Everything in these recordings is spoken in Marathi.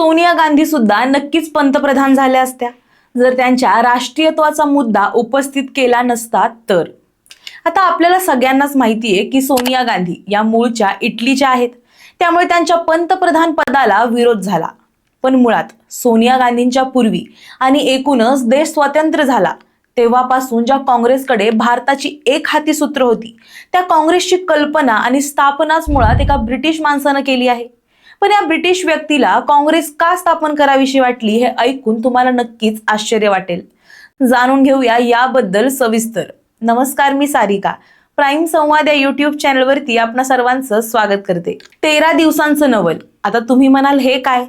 सोनिया गांधी सुद्धा नक्कीच पंतप्रधान झाल्या असत्या. जर त्यांच्या राष्ट्रीयत्वाचा मुद्दा उपस्थित केला नसता तर. आता आपल्याला सगळ्यांनाच माहिती आहे की सोनिया गांधी या मूळच्या इटलीच्या आहेत. त्यामुळे त्यांच्या पंतप्रधान पदाला विरोध झाला. पण मुळात सोनिया गांधींच्या पूर्वी आणि एकूणच देश स्वतंत्र झाला. तेव्हापासून ज्या काँग्रेसकडे भारताची एक हाती सूत्र होती त्या काँग्रेसची कल्पना आणि स्थापनाच मुळात एका ब्रिटिश माणसानं केली आहे. पण या ब्रिटिश व्यक्तीला काँग्रेस का स्थापन करावीशी वाटली हे ऐकून तुम्हाला नक्कीच आश्चर्य वाटेल. जाणून घेऊया याबद्दल सविस्तर. नमस्कार मी सारिका. प्राईम संवाद या युट्यूब चॅनलवरती आपणा सर्वांचं स्वागत करते. तेरा दिवसांचं नवल. आता तुम्ही म्हणाल हे काय?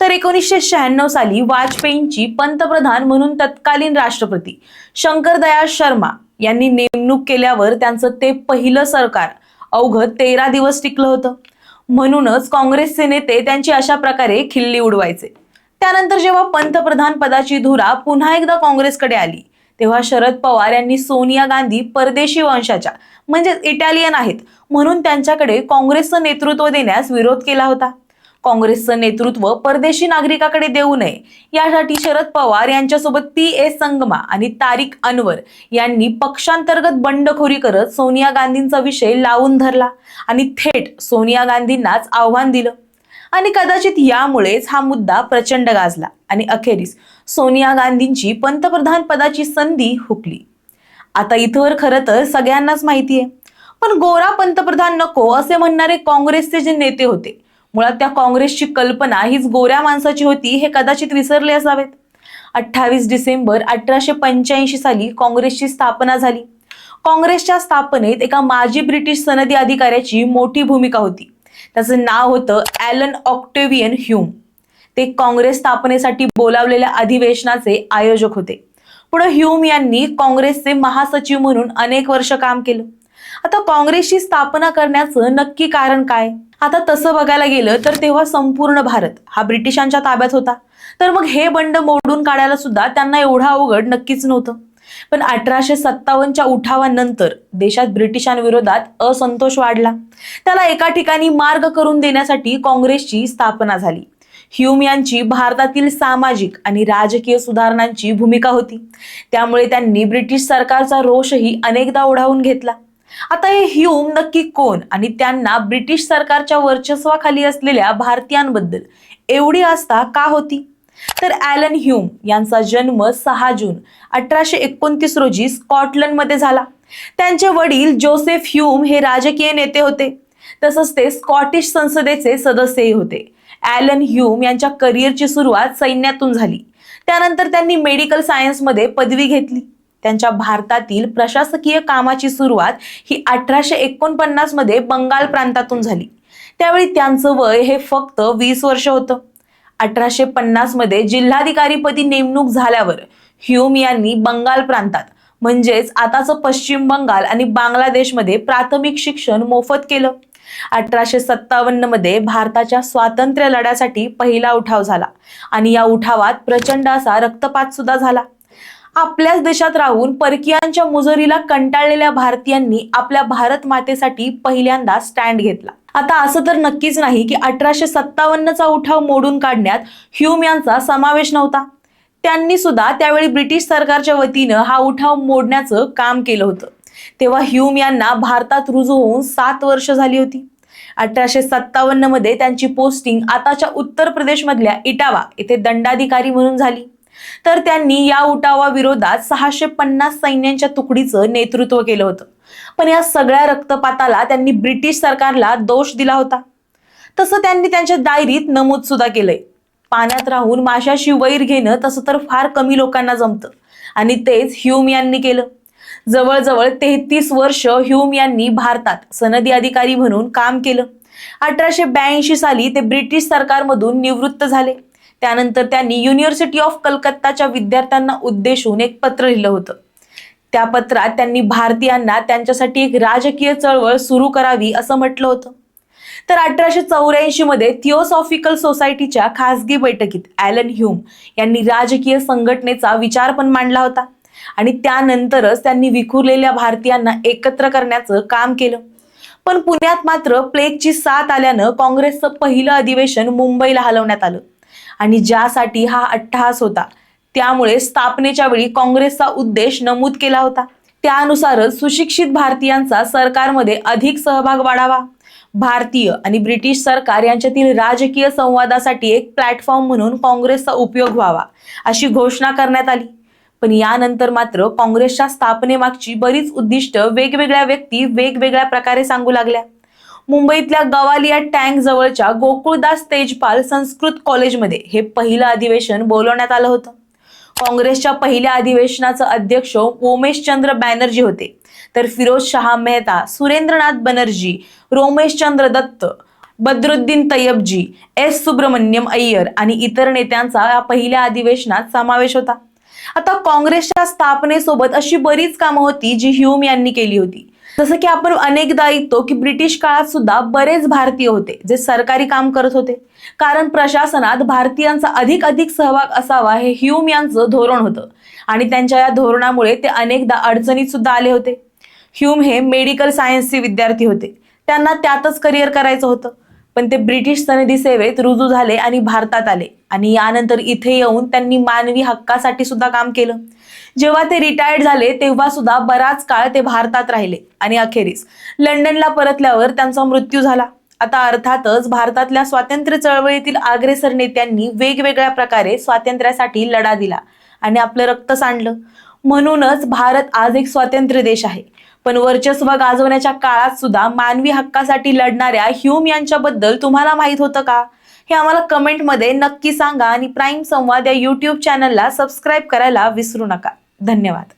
तर एकोणीसशे शहाण्णव साली वाजपेयींची पंतप्रधान म्हणून तत्कालीन राष्ट्रपती शंकर दयाळ शर्मा यांनी नेमणूक केल्यावर त्यांचं ते पहिलं सरकार अवघं तेरा दिवस टिकलं होतं. म्हणूनच काँग्रेसचे नेते त्यांची अशा प्रकारे खिल्ली उडवायचे. त्यानंतर जेव्हा पंतप्रधान पदाची धुरा पुन्हा एकदा काँग्रेसकडे आली तेव्हा शरद पवार यांनी सोनिया गांधी परदेशी वंशाच्या म्हणजेच इटालियन आहेत म्हणून त्यांच्याकडे काँग्रेसचं नेतृत्व देण्यास विरोध केला होता. काँग्रेसचं नेतृत्व परदेशी नागरिकाकडे देऊ नये. यासाठी शरद पवार यांच्यासोबत पी ए संगमा आणि तारिक अनवर यांनी पक्षांतर्गत बंडखोरी करत सोनिया गांधींचा विषय लावून धरला आणि थेट सोनिया गांधींनाच आव्हान दिलं. आणि कदाचित यामुळेच हा मुद्दा प्रचंड गाजला आणि अखेरीस सोनिया गांधींची पंतप्रधान पदाची संधी हुकली. आता इथवर खरं तर सगळ्यांनाच माहिती आहे पण गोरा पंतप्रधान नको असे म्हणणारे काँग्रेसचे जे नेते होते मुळात त्या काँग्रेसची कल्पना हीच गोऱ्या माणसाची होती हे कदाचित विसरले असावेत. अठ्ठावीस डिसेंबर अठराशे पंच्याऐंशी साली काँग्रेसची स्थापना झाली. काँग्रेसच्या स्थापनेत एका माजी ब्रिटिश सनदी अधिकाऱ्याची मोठी भूमिका होती. त्याचं नाव होतं ॲलन ऑक्टेवियन ह्यूम. ते काँग्रेस स्थापनेसाठी बोलावलेल्या अधिवेशनाचे आयोजक होते. पुढे ह्यूम यांनी काँग्रेसचे महासचिव म्हणून अनेक वर्ष काम केलं. आता काँग्रेसची स्थापना करण्याचं नक्की कारण काय? आता तसं बघायला गेलं तर तेव्हा संपूर्ण भारत हा ब्रिटिशांच्या ताब्यात होता. तर मग हे बंड मोडून काढायला सुद्धा त्यांना एवढा अवघड नक्कीच नव्हतं. पण अठराशे सत्तावन्नच्या उठावानंतर देशात ब्रिटिशांविरोधात असंतोष वाढला. त्याला एका ठिकाणी मार्ग करून देण्यासाठी काँग्रेसची स्थापना झाली. ह्यूम यांची भारतातील सामाजिक आणि राजकीय सुधारणांची भूमिका होती. त्यामुळे त्यांनी ब्रिटिश सरकारचा रोषही अनेकदा ओढावून घेतला. आता हे ह्यूम नक्की कोण? आणि त्यांना ब्रिटिश सरकारच्या वर्चस्वाखाली असलेल्या भारतीयांबद्दल एवढी आस्था का होती? तर ॲलन ह्यूम यांचा जन्म सहा जून अठराशे एकोणतीस रोजी स्कॉटलंडमध्ये झाला. त्यांचे वडील जोसेफ ह्यूम हे राजकीय नेते होते. तसंच ते स्कॉटिश संसदेचे सदस्यही होते. ॲलन ह्यूम यांच्या करिअरची सुरुवात सैन्यातून झाली. त्यानंतर त्यांनी मेडिकल सायन्समध्ये पदवी घेतली. त्यांच्या भारतातील प्रशासकीय कामाची सुरुवात ही अठराशे एकोणपन्नासमध्ये बंगाल प्रांतातून झाली. त्यावेळी त्यांचं वय हे फक्त वीस वर्ष होतं. अठराशे पन्नासमध्ये जिल्हाधिकारीपदी नेमणूक झाल्यावर ह्यूम यांनी बंगाल प्रांतात म्हणजेच आताचं पश्चिम बंगाल आणि बांगलादेशमध्ये प्राथमिक शिक्षण मोफत केलं. अठराशे सत्तावन्नमध्ये भारताच्या स्वातंत्र्य लढ्यासाठी पहिला उठाव झाला आणि या उठावात प्रचंड असा रक्तपात सुद्धा झाला. आपल्याच देशात राहून परकीयांच्या मुजोरीला कंटाळलेल्या भारतीयांनी आपल्या भारत मातेसाठी पहिल्यांदा स्टँड घेतला. आता असं तर नक्कीच नाही की अठराशे सत्तावन्नचा उठाव मोडून काढण्यात ह्यूम यांचा समावेश नव्हता. त्यांनी सुद्धा त्यावेळी ब्रिटिश सरकारच्या वतीनं हा उठाव मोडण्याचं काम केलं होतं. तेव्हा ह्यूम यांना भारतात रुजू होऊन सात वर्ष झाली होती. अठराशे सत्तावन्नमध्ये त्यांची पोस्टिंग आताच्या उत्तर प्रदेशमधल्या इटावा येथे दंडाधिकारी म्हणून झाली. तर त्यांनी या उठावाविरोधात सहाशे पन्नास सैन्यांच्या तुकडीचं नेतृत्व केलं होतं. पण या सगळ्या रक्तपाताला त्यांनी ब्रिटिश सरकारला दोष दिला होता. तसं त्यांनी त्यांच्या डायरीत नमूद सुद्धा केलंय. पाण्यात राहून माशाशी वैर घेणं तसं तर फार कमी लोकांना जमतं. आणि तेच ह्यूम यांनी केलं. जवळजवळ तेहतीस वर्ष ह्यूम यांनी भारतात सनदी अधिकारी म्हणून काम केलं. अठराशे ब्याऐंशी साली ते ब्रिटिश सरकारमधून निवृत्त झाले. त्यानंतर त्यांनी युनिव्हर्सिटी ऑफ कलकत्ताच्या विद्यार्थ्यांना उद्देशून एक पत्र लिहिलं होतं. त्या पत्रात त्यांनी भारतीयांना त्यांच्यासाठी एक राजकीय चळवळ सुरू करावी असं म्हटलं होतं. तर अठराशे चौऱ्याऐंशी मध्ये थिओसॉफिकल सोसायटीच्या खासगी बैठकीत ॲलन ह्यूम यांनी राजकीय संघटनेचा विचार पण मांडला होता. आणि त्यानंतरच त्यांनी विखुरलेल्या भारतीयांना एकत्र करण्याचं काम केलं. पण पुण्यात मात्र प्लेगची साथ आल्यानं काँग्रेसचं पहिलं अधिवेशन मुंबईला हलवण्यात आलं. आणि ज्यासाठी हा अट्टहास होता त्यामुळे स्थापनेच्या वेळी काँग्रेसचा उद्देश नमूद केला होता. त्यानुसारच सुशिक्षित भारतीयांचा सरकारमध्ये अधिक सहभाग वाढावा. भारतीय आणि ब्रिटिश सरकार यांच्यातील राजकीय संवादासाठी एक प्लॅटफॉर्म म्हणून काँग्रेसचा उपयोग व्हावा अशी घोषणा करण्यात आली. पण यानंतर मात्र काँग्रेसच्या स्थापनेमागची बरीच उद्दिष्ट वेगवेगळ्या व्यक्ती वेगवेगळ्या प्रकारे सांगू लागल्या. मुंबईतल्या गवालिया टँक जवळच्या गोकुळदास तेजपाल संस्कृत कॉलेजमध्ये हे पहिलं अधिवेशन बोलवण्यात आलं होतं. काँग्रेसच्या पहिल्या अधिवेशनाचं अध्यक्ष ओमेशचंद्र बॅनर्जी होते. तर फिरोज शहा मेहता सुरेंद्रनाथ बनर्जी रोमेशचंद्र दत्त बद्रुद्दीन तय्यबजी एस. सुब्रमण्यम अय्यर आणि इतर नेत्यांचा या पहिल्या अधिवेशनात समावेश होता. आता काँग्रेसच्या स्थापनेसोबत अशी बरीच कामं होती जी ह्यूम यांनी केली होती. जसं की आपण अनेकदा ऐकतो की ब्रिटिश काळात सुद्धा बरेच भारतीय होते जे सरकारी काम करत होते. कारण प्रशासनात भारतीयांचा अधिक अधिक सहभाग असावा हे ह्यूम यांचं धोरण होतं. आणि त्यांच्या या धोरणामुळे ते अनेकदा अडचणीत सुद्धा आले होते. ह्यूम हे मेडिकल सायन्सचे विद्यार्थी होते. त्यांना त्यातच करिअर करायचं होतं. पण ते ब्रिटिश सनदी सेवेत रुजू झाले आणि भारतात आले. आणि यानंतर इथे येऊन त्यांनी मानवी हक्कासाठी सुद्धा काम केलं. जेव्हा ते रिटायर्ड झाले तेव्हा सुद्धा बराच काळ ते भारतात राहिले. आणि अखेरीस लंडनला परतल्यावर त्यांचा मृत्यू झाला. आता अर्थातच भारतातल्या स्वातंत्र्य चळवळीतील अग्रेसर नेत्यांनी वेगवेगळ्या प्रकारे स्वातंत्र्यासाठी लढा दिला आणि आपलं रक्त सांडलं. म्हणूनच भारत आज एक स्वातंत्र्य देश आहे. पण वर्चस्व गाजवण्याच्या काळात सुद्धा मानवी हक्कासाठी लढणाऱ्या ह्यूम यांच्याबद्दल तुम्हाला माहीत होतं का? हे आम्हाला कमेंटमध्ये नक्की सांगा आणि प्राईम संवाद या यूट्यूब चॅनलला सबस्क्राईब करायला विसरू नका. धन्यवाद.